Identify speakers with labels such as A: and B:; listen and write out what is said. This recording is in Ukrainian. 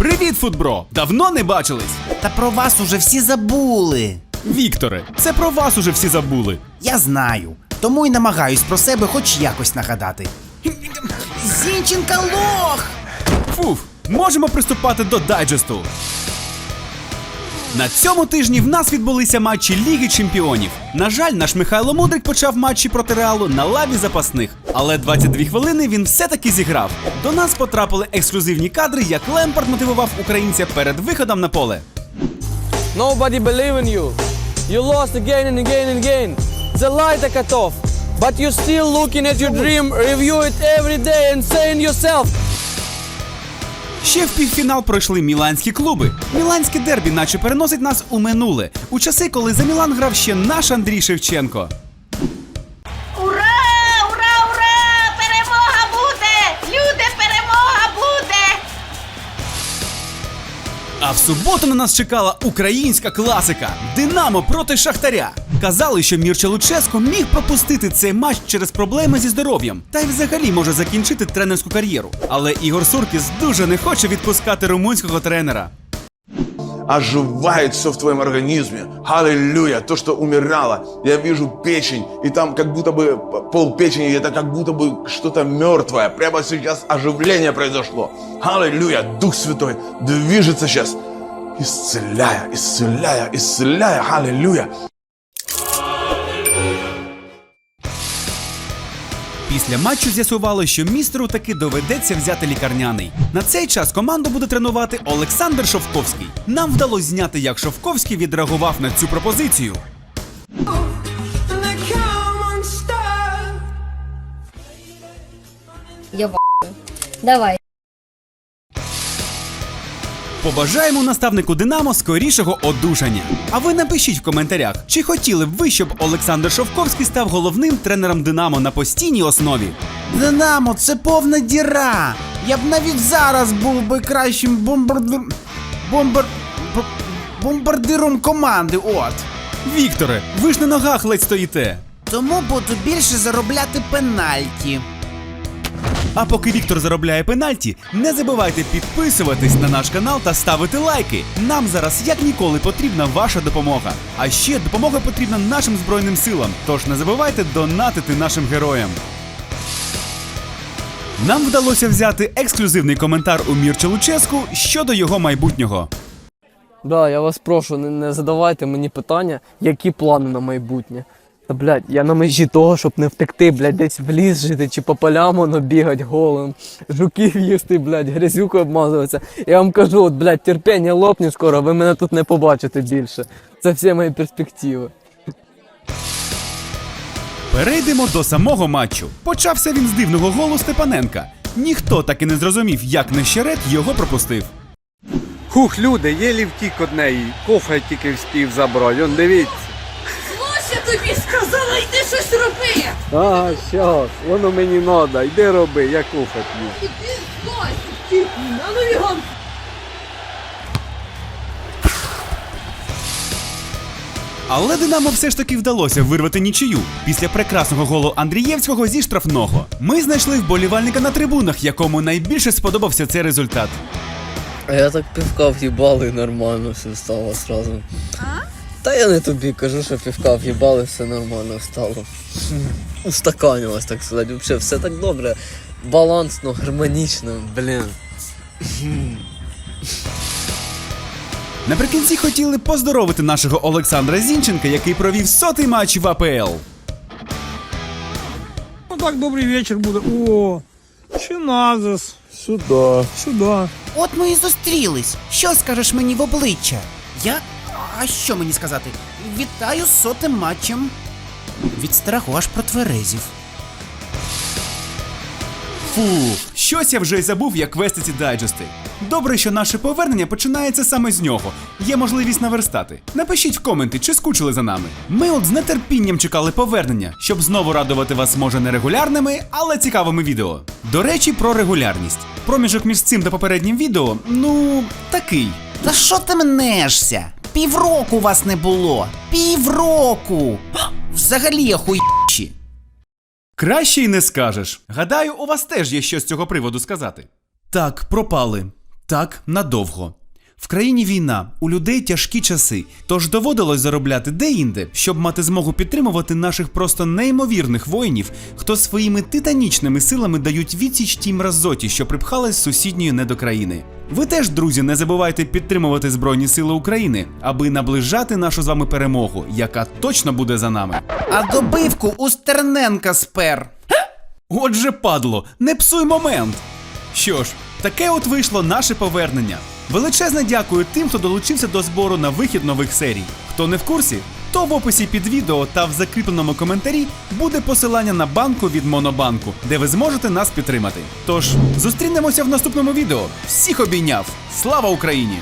A: Привіт, футбро! Давно не бачились.
B: Та про вас уже всі забули.
A: Вікторе, це про вас уже всі забули.
B: Я знаю. Тому й намагаюсь про себе хоч якось нагадати. Зінченка лох!
A: Фуф, можемо приступати до дайджесту. На цьому тижні в нас відбулися матчі Ліги Чемпіонів. На жаль, наш Михайло Мудрик почав матчі проти Реалу на лаві запасних, але 22 хвилини він все-таки зіграв. До нас потрапили ексклюзивні кадри, як Лемпард мотивував українця перед виходом на поле.
C: Nobody believe in you. You lost again and again and again. The light cut off. But you're still looking at your dream, review it every day and saying yourself,
A: Ще в півфінал пройшли міланські клуби. Міланське дербі, наче переносить нас у минуле, у часи, коли за Мілан грав ще наш Андрій Шевченко.
D: Ура! Ура! Ура! Перемога буде! Люди, перемога буде!
A: А в суботу на нас чекала українська класика Динамо проти Шахтаря. Казали, що Мірча Луческо міг пропустити цей матч через проблеми зі здоров'ям, та й взагалі може закінчити тренерську кар'єру. Але Ігор Суркіс дуже не хоче відпускати румунського тренера.
E: оживает все в твоем организме. Аллилуйя. То, что умирало. Я вижу печень, и там как будто бы пол печени, это как будто бы что-то мертвое. Прямо сейчас оживление произошло. Аллилуйя. Дух Святой движется сейчас, исцеляя, исцеляя, исцеляя. Аллилуйя.
A: Після матчу з'ясувало, що містеру таки доведеться взяти лікарняний. На цей час команду буде тренувати Олександр Шовковський. Нам вдалося зняти, як Шовковський відреагував на цю пропозицію.
F: Я. Давай.
A: Побажаємо наставнику Динамо скорішого одужання. А ви напишіть в коментарях, чи хотіли б ви, щоб Олександр Шовковський став головним тренером Динамо на постійній основі.
B: Динамо, це повна діра. Я б навіть зараз був би кращим бомбардир... Бомбар... бомбардиром команди, от.
A: Вікторе, ви ж на ногах ледь стоїте.
B: Тому буду більше заробляти пенальті.
A: А поки Віктор заробляє пенальті, не забувайте підписуватись на наш канал та ставити лайки. Нам зараз як ніколи потрібна ваша допомога. А ще допомога потрібна нашим збройним силам. Тож не забувайте донатити нашим героям. Нам вдалося взяти ексклюзивний коментар у Мірча Луческу щодо його майбутнього.
C: да, я вас прошу, не, не задавайте мені питання, які плани на майбутнє. Та, блядь, я на межі того, щоб не втекти, блядь, десь в ліс жити чи по полям воно бігать голим, жуків їсти, блядь, грязюкою обмазуватися. Я вам кажу, от, блядь, терпіння лопне скоро, ви мене тут не побачите більше. Це всі мої перспективи.
A: Перейдемо до самого матчу. Почався він з дивного голу Степаненка. Ніхто так і не зрозумів, як Нещерет його пропустив.
G: Хух, люди, єлі втік од неї. Кофе тільки вспів забрати. Он дивіться.
D: Тобі сказала, йди щось роби!
G: Ага, щас, воно мені надо. Йди роби, я кофе п'ю.
D: Іди, Лось, а ну його!
A: Але Динамо все ж таки вдалося вирвати нічию після прекрасного голу Андрієвського зі штрафного. Ми знайшли вболівальника на трибунах, якому найбільше сподобався цей результат.
H: А я так півка в'їбали і нормально все стало сразу. Та я не тобі кажу, що півка в'їбали, все нормально стало. Устаканилось, так сказати. Взагалі все так добре. Балансно, гармонічно, блін.
A: Наприкінці хотіли поздоровити нашого Олександра Зінченка, який провів сотий матч в АПЛ.
I: Ну так, добрий вечір буде. О, Чиназис.
E: Сюда.
I: Сюди.
B: От ми і зустрілись. Що скажеш мені в обличчя? Я. А що мені сказати? Вітаю з сотим матчем. Від страху аж протверезів.
A: Фу, щось я вже й забув, як вести ці дайджести. Добре, що наше повернення починається саме з нього. Є можливість наверстати. Напишіть в коменти, чи скучили за нами. Ми от з нетерпінням чекали повернення, щоб знову радувати вас може не регулярними, але цікавими відео. До речі, про регулярність. Проміжок між цим та попереднім відео, ну, такий.
B: Та що ти мнешся? Півроку вас не було. Півроку. Взагалі охуєші.
A: Краще й не скажеш. Гадаю, у вас теж є що з цього приводу сказати. Так, пропали. Так, надовго. В країні війна, у людей тяжкі часи, тож доводилось заробляти де-інде, щоб мати змогу підтримувати наших просто неймовірних воїнів, хто своїми титанічними силами дають відсіч тій мразоті, що припхалась з сусідньої недокраїни. Ви теж, друзі, не забувайте підтримувати Збройні Сили України, аби наближати нашу з вами перемогу, яка точно буде за нами.
B: А добивку у Стерненка спер.
A: Отже, падло, не псуй момент. Що ж, таке от вийшло наше повернення. Величезне дякую тим, хто долучився до збору на вихід нових серій. Хто не в курсі, то в описі під відео та в закріпленому коментарі буде посилання на банку від Монобанку, де ви зможете нас підтримати. Тож зустрінемося в наступному відео. Всіх обійняв! Слава Україні!